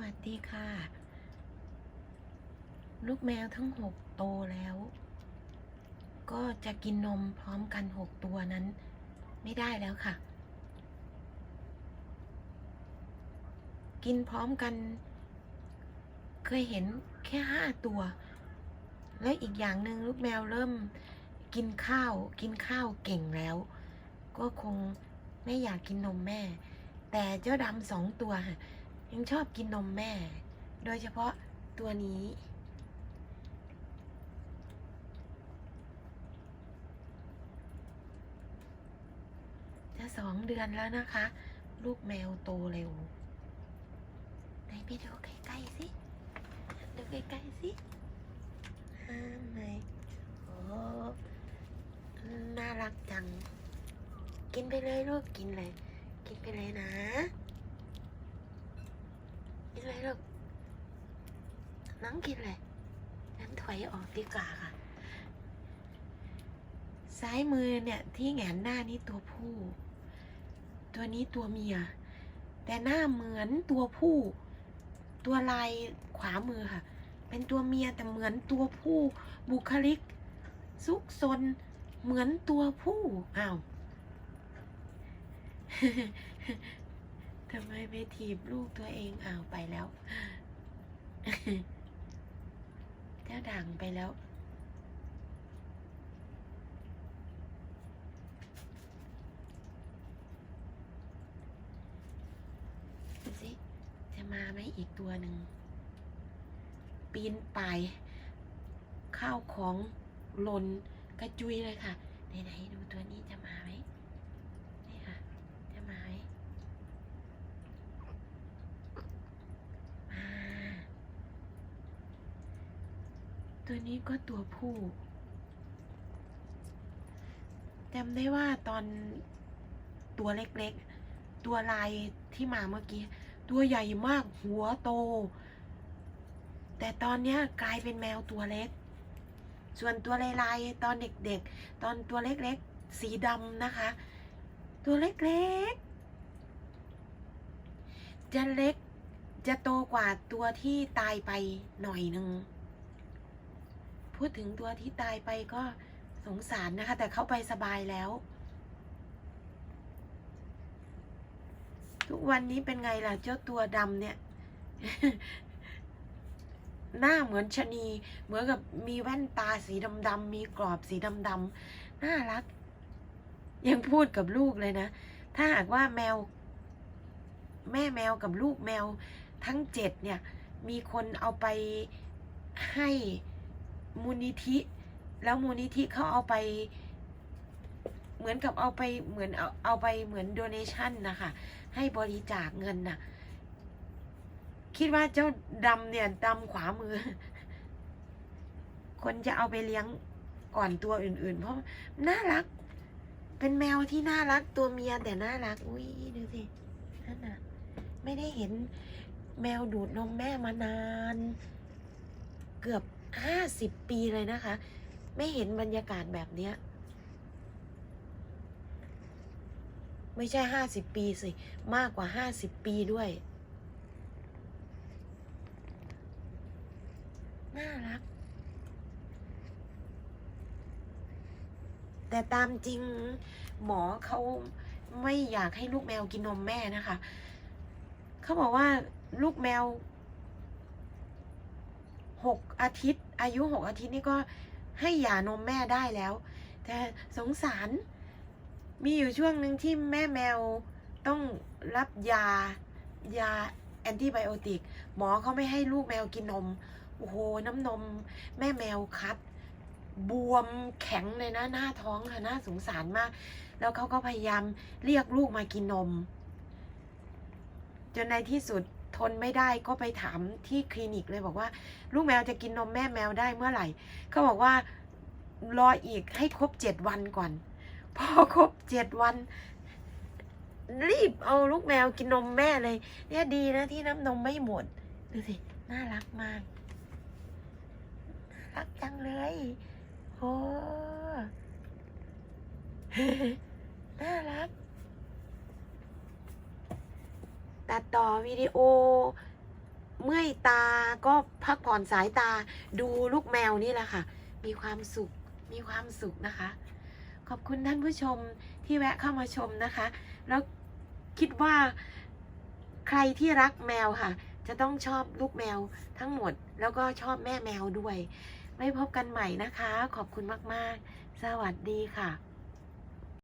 วัสดีค่ะ ลูกแมวทั้งหกโตแล้ว ก็จะกินนมพร้อมกันหกตัวนั้น ไม่ได้แล้วค่ะ กินพร้อมกัน เคยเห็นแค่ห้าตัว และอีกอย่างหนึ่งลูกแมวเริ่มกินข้าวกินข้าวเก่งแล้ว ก็คงไม่อยากกินนมแม่ แต่เจ้าดำสองตัวค่ะ ยังชอบกินนมแม่ โดยเฉพาะตัวนี้ จะสองเดือนแล้วนะคะ ลูกแมวโตเร็ว ไหนไปดูใกล้ๆสิ ดูใกล้ๆสิอ่าไหนโอ้น่ารักจัง กินไปเลยลูกกินเลย กินไปเลยนะ กินเลยลูก น้องกินเลยงั้นถอยออกดีกว่าค่ะ ซ้ายมือเนี่ยที่แหงนหน้านี่ตัวผู้ ตัวนี้ตัวเมีย แต่หน้าเหมือนตัวผู้ ตัวลายขวามือค่ะ เป็นตัวเมียแต่เหมือนตัวผู้ บุคลิก ซุกซนเหมือนตัวผู้อ้าวทำไมไม่ถีบลูกตัวเองอ้าวไปแล้ว เจ้าด่างไปแล้ว ดูสิ จะมาไหมอีกตัวหนึ่ง ปีนป่ายข้าวของหล่นกระจุยเลยค่ะ ไหน ๆ ดูตัวนี้จะมาไหมนี่ค่ะ จะมาไหมมา ตัวนี้ก็ตัวผู้จำได้ว่าตอนตัวเล็กๆ ตัวลายที่มาเมื่อกี้ ตัวใหญ่มากหัวโต แต่ตอนเนี้ยกลายเป็นแมวตัวเล็ก ส่วนตัวลายๆ ตอนเด็กๆ ตอนตัวเล็กๆ สีดำนะคะ ตัวเล็กๆ จะเล็กจะโตกว่าตัวที่ตายไปหน่อยหนึ่ง พูดถึงตัวที่ตายไปก็สงสารนะคะ แต่เขาไปสบายแล้ว ทุกวันนี้เป็นไงล่ะเจ้าตัวดำเนี่ย หน้าเหมือนชะนี เหมือนกับมีแว่นตาสีดำๆมีกรอบสีดำๆน่ารัก ยังพูดกับลูกเลยนะ ถ้าหากว่าแมว แม่แมวกับลูกแมวทั้งเจ็ดเนี่ย มีคนเอาไปให้ มูลนิธิ แล้วมูลนิธิเขาเอาไป เหมือนกับเอาไปเหมือนเอาเอาไปเหมือนโดเนชั่นนะคะให้บริจาคเงินน่ะ คิดว่าเจ้าดำเนี่ยดำขวามือ คนจะเอาไปเลี้ยงก่อนตัวอื่น ๆ เพราะน่ารัก เป็นแมวที่น่ารักตัวเมียแต่น่ารัก อุ้ยดูสินั่นน่ะ ไม่ได้เห็นแมวดูดนมแม่มานาน เกือบ ห้าสิบปีเลยนะคะ ไม่เห็นบรรยากาศแบบเนี้ย ไม่ใช่ห้าสิบปีสิ มากกว่าห้าสิบปีด้วย น่ารัก แต่ตามจริงหมอเขาไม่อยากให้ลูกแมวกินนมแม่นะคะ เขาบอกว่าลูกแมว หกอาทิตย์ อายุหกอาทิตย์นี่ก็ให้หย่านมแม่ได้แล้ว แต่สงสารมีอยู่ช่วงหนึ่งที่แม่แมวต้องรับยายาแอนติไบโอติก หมอเขาไม่ให้ลูกแมวกินนม โอ้โห น้ำนม แม่แมวคัด บวมแข็งเลยนะ หน้าท้องค่ะน่าสงสารมาก แล้วเขาก็พยายามเรียกลูกมากินนม จนในที่สุด ทนไม่ได้ก็ไปถามที่คลินิกเลยบอกว่า ลูกแมวจะกินนมแม่แมวได้เมื่อไหร่เขาบอกว่ารออีกให้ครบเจ็ดวันก่อน พอครบเจ็ดวัน รีบเอาลูกแมวกินนมแม่เลย เนี่ยดีนะที่น้ำนมไม่หมดดูสิน่ารักมากน่ารักจังเลยโอ้น่ารัก ตัดต่อวิดีโอ เมื่อยตาก็พักผ่อนสายตาดูลูกแมวนี่แหละค่ะ มีความสุขมีความสุขนะคะ ขอบคุณท่านผู้ชมที่แวะเข้ามาชมนะคะ แล้วคิดว่าใครที่รักแมวค่ะ จะต้องชอบลูกแมวทั้งหมด แล้วก็ชอบแม่แมวด้วย ไม่พบกันใหม่นะคะ ขอบคุณมาก ๆ สวัสดีค่ะ